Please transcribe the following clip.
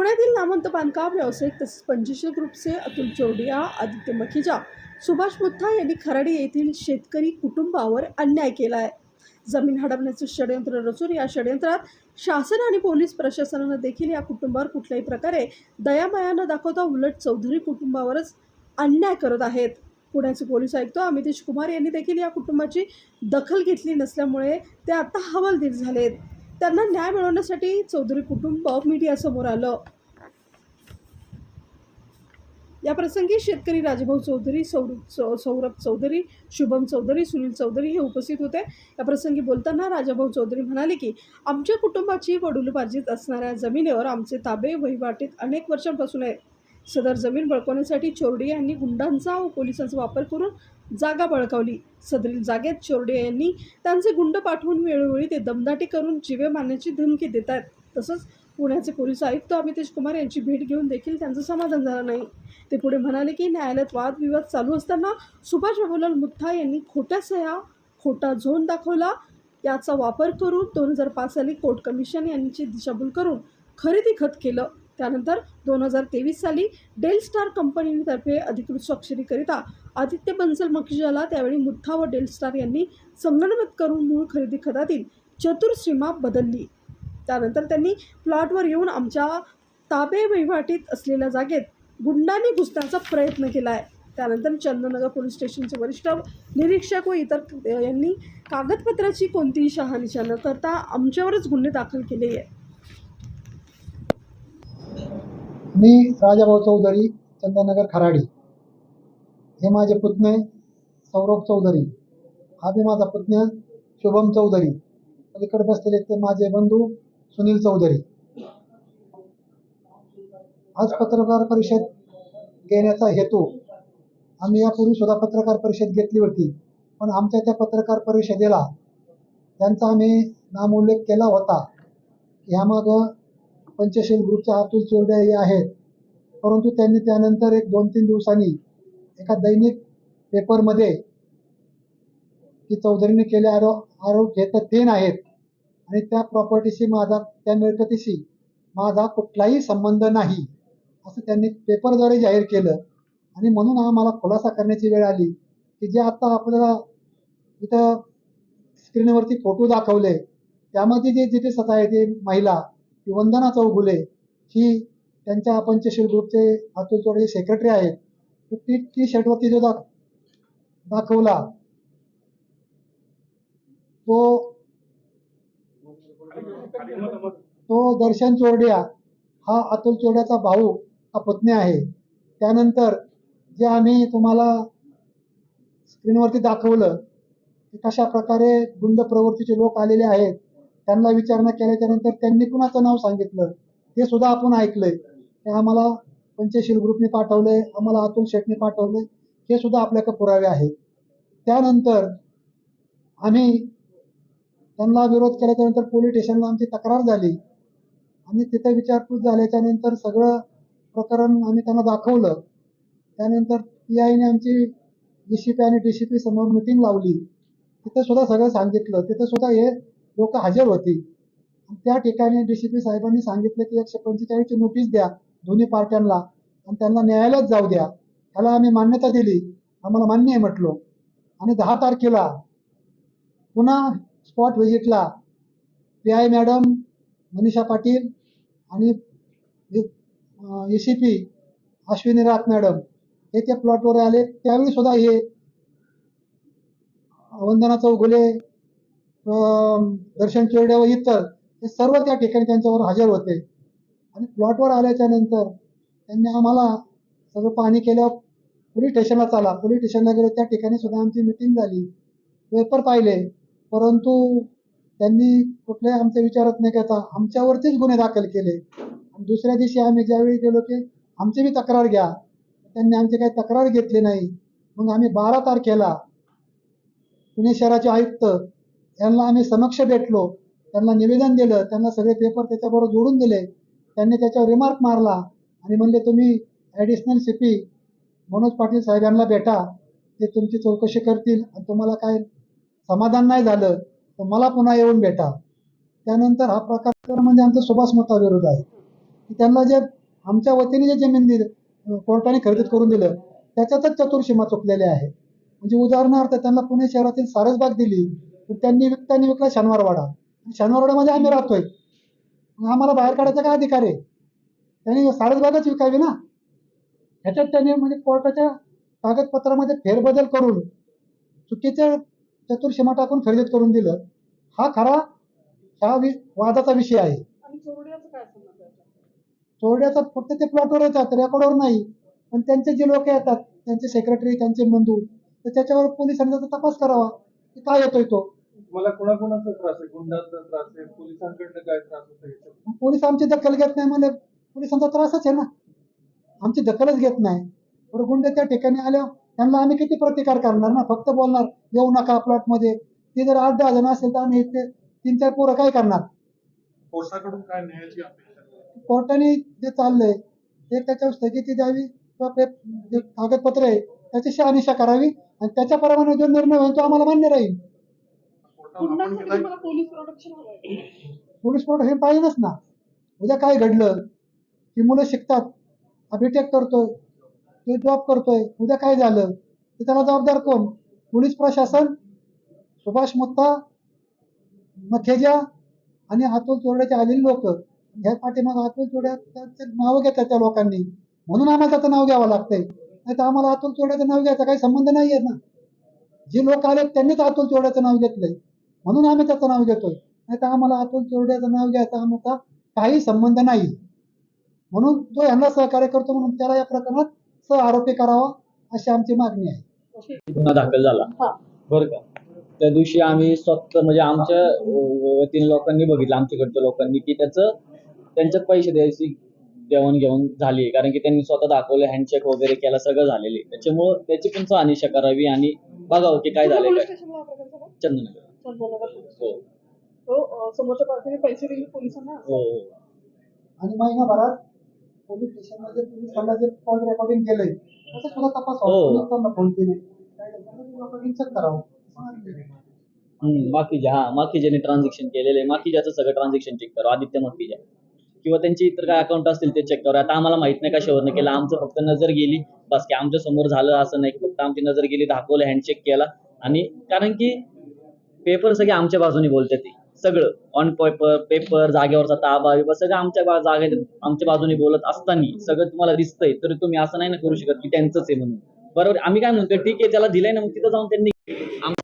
पुण्यातील नामवंत बांधकाम व्यावसायिक तसेच पंचशील ग्रुपचे अतुल चौडिया आदित्य मखिजा सुभाष मुथा यांनी खराडी येथील शेतकरी कुटुंबावर अन्याय केला आहे जमीन हडपण्याचे षडयंत्र रचून या षडयंत्रात शासन आणि पोलीस प्रशासनानं देखील या कुटुंबावर कुठल्याही प्रकारे दयामाया न दाखवता उलट चौधरी कुटुंबावरच अन्याय करत आहेत. पुण्याचे पोलीस आयुक्त अमितेश कुमार यांनी देखील या कुटुंबाची दखल घेतली नसल्यामुळे ते आता हवालदिल झालेत. त्यांना न्याय मिळवण्यासाठी चौधरी कुटुंब मीडियासमोर आलं. या प्रसंगी शेतकरी राजभाऊ चौधरी सौरभ सौरभ चौधरी शुभम चौधरी सुनील चौधरी हे उपस्थित होते. या प्रसंगी बोलताना राजाभाऊ चौधरी म्हणाले की आमच्या कुटुंबाची वडूलबाजीत असणाऱ्या जमिनीवर आमचे ताबे वहिवाटीत अनेक वर्षांपासून आहे सदर जमीन बळकवण्यासाठी चोरडिया यांनी गुंडांचा व पोलिसांचा वापर करून जागा बळकावली. सदरील जागेत चोरडिया यांनी त्यांचे गुंड पाठवून वेळोवेळी ते दमदाटी करून जीवे मारण्याची धमकी देत आहेत तसंच पुण्याचे पोलीस आयुक्त अमितेश कुमार यांची भेट घेऊन देखील त्यांचं समाधान झालं नाही. ते पुढे म्हणाले की न्यायालयात वादविवाद चालू असताना सुभाष बाबूलाल मुथ्था यांनी खोट्या सह्या खोटा झोन दाखवला. याचा वापर करून दोन हजार पाच साली कोर्ट कमिशन यांची दिशाभूल करून खरेदी खत केलं. त्यानंतर दोन हजार तेवीस साली डेल स्टार कंपनीतर्फे अधिकृत स्वाक्षरीकरिता आदित्य बन्सल मखिजाला त्यावेळी मुठ्ठा व डेल स्टार यांनी संगणमत करून मूळ खरेदी खतातील चतुर्सीमा बदलली. त्यानंतर त्यांनी प्लॉटवर येऊन आमच्या ताबे वहिवाटीत असलेल्या जागेत गुंडांनी घुसण्याचा प्रयत्न केला आहे त्यानंतर चंदनगर पोलीस स्टेशनचे वरिष्ठ निरीक्षक व इतर यांनी कागदपत्राची कोणतीही शहानिशा न करता आमच्यावरच गुन्हे दाखल केले आहे मी राजाभाऊ चौधरी चंद्रनगर खराडी. हे माझे पुतणे सौरभ चौधरी. हा बी माझा पुतण्या शुभम चौधरी. अलीकडे बसलेले ते माझे बंधू सुनील चौधरी. आज पत्रकार परिषद घेण्याचा हेतू आम्ही यापूर्वी सुद्धा पत्रकार परिषद घेतली होती पण आमच्या त्या पत्रकार परिषदेला त्यांचा आम्ही नामोल्लेख केला होता. ह्यामागं पंचशील ग्रुपच्या अतुल चोरडे हे आहेत. परंतु त्यांनी त्यानंतर एक दोन तीन दिवसांनी एका दैनिक पेपरमध्ये की चौधरीने केले आरोप आरोप घेत ते नाहीत. आणि त्या प्रॉपर्टीशी माझा त्या मिळकतीशी माझा कुठलाही संबंध नाही असं त्यांनी पेपरद्वारे जाहीर केलं. आणि म्हणून आम्हाला खुलासा करण्याची वेळ आली की जे आता आपल्याला इथं स्क्रीनवरती फोटो दाखवले त्यामध्ये जे जिथे सोसायटी महिला ती वंदना चौगुले ही त्यांच्या पंचशील ग्रुपचे अतुल चोडे सेक्रेटरी आहेत ती टी शर्टवरती जो दाख दाखवला तो तो दर्शन चोरडिया हा अतुल चोरड्याचा भाऊ हा पत्नी आहे. त्यानंतर जे आम्ही तुम्हाला स्क्रीनवरती दाखवलं की कशा प्रकारे गुंड प्रवृत्तीचे लोक आलेले आहेत त्यांना विचारणा केल्याच्यानंतर त्यांनी कुणाचं नाव सांगितलं ते सुद्धा आपण ऐकलंय. ते आम्हाला पंचशील ग्रुपने पाठवले आम्हाला अतुल शेटने पाठवले हे सुद्धा आपल्याकडे पुरावे आहेत. त्यानंतर आम्ही त्यांना विरोध केल्याच्यानंतर पोलीस स्टेशनला आमची तक्रार झाली. आणि तिथे विचारपूस झाल्याच्यानंतर सगळं प्रकरण आम्ही त्यांना दाखवलं. त्यानंतर पी आयने आमची डी सी पी आणि डी सी पी समोर मिटिंग लावली. तिथं सुद्धा सगळं सांगितलं. तिथं सुद्धा हे लोक हजर होती. आणि त्या ठिकाणी डी सी पी साहेबांनी सांगितलं की एकशे पंचेचाळीसची नोटीस द्या. दोन्ही पार्ट्यांना. आणि त्यांना न्यायालयात जाऊ द्या. त्याला आम्ही मान्यता दिली. आम्हाला मान्य आहे म्हटलो. आणि दहा तारखेला पुन्हा spot व्हिजिटला P I madam Manisha Patil आणि A C P Ashwini Rath madam हे त्या प्लॉटवर आले. त्यावेळी सुद्धा हे वंदना चौगुले दर्शन चोरडे व इतर हे सर्व त्या ठिकाणी त्यांच्यावर हजर होते. आणि प्लॉटवर आल्याच्यानंतर त्यांनी आम्हाला सगळं पाहणी केल्यावर पोलीस स्टेशनला चाला पोलीस स्टेशनला गेलो त्या ठिकाणी सुद्धा आमची मिटिंग झाली. पेपर पाहिले. परंतु त्यांनी कुठल्याही आमच्या विचारत नाही घेता आमच्यावरतीच गुन्हे दाखल केले. आणि दुसऱ्या दिवशी आम्ही ज्यावेळी गेलो की आमची बी तक्रार घ्या. त्यांनी आमची काही तक्रार घेतली नाही. मग आम्ही बारा तारखेला पुणे शहराचे आयुक्त यांना आम्ही समक्ष भेटलो. त्यांना निवेदन दिलं. त्यांना सगळे पेपर त्याच्याबरोबर जोडून दिले. त्यांनी त्याच्यावर रिमार्क मारला. आणि म्हणले तुम्ही additional C P Manoj Patil साहेबांना भेटा. ते तुमची चौकशी करतील आणि तुम्हाला काय समाधान नाही झालं तर मला पुन्हा येऊन भेटा. त्यानंतर हा प्रकार म्हणजे आमचा सुभाष मता विरोध आहे. की त्यांना जे आमच्या वतीने जे जमीन दिली कोर्टाने खरेदी करून दिलं त्याच्यातच चतुर्सीमा चुकलेल्या आहे म्हणजे उदाहरणार्थ त्यांना पुणे शहरातील सारसबाग दिली तर त्यांनी विकताना विकला शनिवारवाडा. आणि शनिवारवाड्यामध्ये म्हणजे आम्ही राहतोय. आम्हाला बाहेर काढायचा काय अधिकार आहे? त्यांनी सारसबागच विकावी ना? ह्याच्यात त्यांनी म्हणजे कोर्टाच्या कागदपत्रामध्ये फेरबदल करून चुकीच्या चतुर्सीमा टाकून खरेदी करून दिलं. हा खरा वि वादाचा विषय आहे? चोरड्याचा फक्त ते प्लॉटवर येतात रेकॉर्डवर नाही. पण त्यांचे जे लोक येतात त्यांचे सेक्रेटरी त्यांचे बंधू तर त्याच्यावर पोलिसांनी त्याचा तपास करावा. की काय येतोय तो? मला कोणाकोणाचा त्रास आहे? गुंडांचा त्रास आहे? पोलिसांकडनं काय त्रास होतो पोलीस आमची दखल घेत नाही म्हणजे पोलिसांचा त्रासच आहे ना. आमची दखलच घेत नाही. बरं गुंडे त्या ठिकाणी आल्यावर त्यांना आम्ही किती प्रतिकार करणार ना? फक्त बोलणार येऊ नका प्लॉटमध्ये. ते जर आठ दहा जण असेल तर आम्ही इथे तीन चार पोरं काय करणार? कोर्टाकडून काय न्यायाची अपेक्षा आहे? कोर्टाने जे चाललंय ते त्याच्यावर स्थगिती द्यावी. किंवा ते जे कागदपत्र आहे त्याची शहानिशा करावी. आणि त्याच्याप्रमाणे जो निर्णय होईल तो आम्हाला मान्य राहील कोर्टाला आपण गुन्ह्यासाठी केलाय तुम्हाला पोलीस प्रोटेक्शन पाहिजेच ना. उद्या काय घडलं? की मुलं शिकतात. बीटेक करतोय. तो जॉब करतोय. उद्या काय झालं? तर त्याला जबाबदार कोण? पोलीस प्रशासन सुभाष मुत्ता मखेजा आणि अतुल चोरड्याचे आलेले लोक. ह्या पाठीमाग अतुल चोरड्या त्यांचे नाव घेतात त्या लोकांनी. म्हणून आम्हाला त्याचं नाव घ्यावं लागतंय. नाही तर आम्हाला अतुल चोरड्याचं नाव घ्यायचा काही संबंध नाही आहे ना. जे लोक आले त्यांनीच अतुल चोरड्याचं नाव घेतलंय. म्हणून आम्ही त्याचं नाव घेतोय. नाही तर आम्हाला अतुल चोरड्याचं नाव घ्यायचा आमचा काही संबंध नाही. म्हणून तो यांना सहकार्य करतो म्हणून त्याला या प्रकरणात सह आरोपी करावा अशी आमची मागणी आहे. गुन्हा दाखल झाला. हा. बरं का? त्या दिवशी आम्ही स्वतः म्हणजे आमच्या वतीने लोकांनी बघितलं आमच्याकडच्या लोकांनी की त्याचं त्यांच्यात पैसे द्यायची देवाणघेवाण झाली कारण की त्यांनी स्वतः दाखवलं हँडचेक वगैरे केला सगळं झालेले त्याच्यामुळं त्याची पण सहानिशा करावी आणि बघावं की काय काय? स्टेशनला हा चंदनगर पोलीस हो. तो अं, समोरच्या पार्टीने पैसे दिले पोलिसांना. हो हो. आणि महिनाभरात पोलीस स्टेशनमध्ये पोलिसांना जे कॉल रेकॉर्डिंग केलंय त्याचा सुद्धा तपास हो. व्हावा. फोन केले. काय रेकॉर्डिंग चेक करावं. हम्म, माखीजा हा माखीजाने ट्रान्झॅक्शन केलेले माखीजाचं सगळं ट्रान्झॅक्शन चेक करा. आदित्य माखीजा किंवा त्यांचे इतर काय अकाउंट असतील ते चेक करा. आता आम्हाला माहीत नाही कशावरनं केलं. आमचं फक्त नजर गेली. बस की आमच्यासमोर झालं असं नाही. की फक्त आमची नजर गेली दाखवलं हँडचेक केला. आणि कारण की पेपर सगळे आमच्या बाजूने बोलते ते. सगळं. ऑन पेपर पेपर जागेवरचा ताबा बिबा सगळं आमच्या बा- जागे आमच्या बाजूने बोलत असताना सगळं तुम्हाला दिसतंय तर तुम्ही असं नाही ना करू शकत की त्यांचंच आहे म्हणून. बरोबर? आम्ही काय म्हणतो ठीक आहे त्याला दिलंय ना मग तिथं जाऊन त्यांनी आम-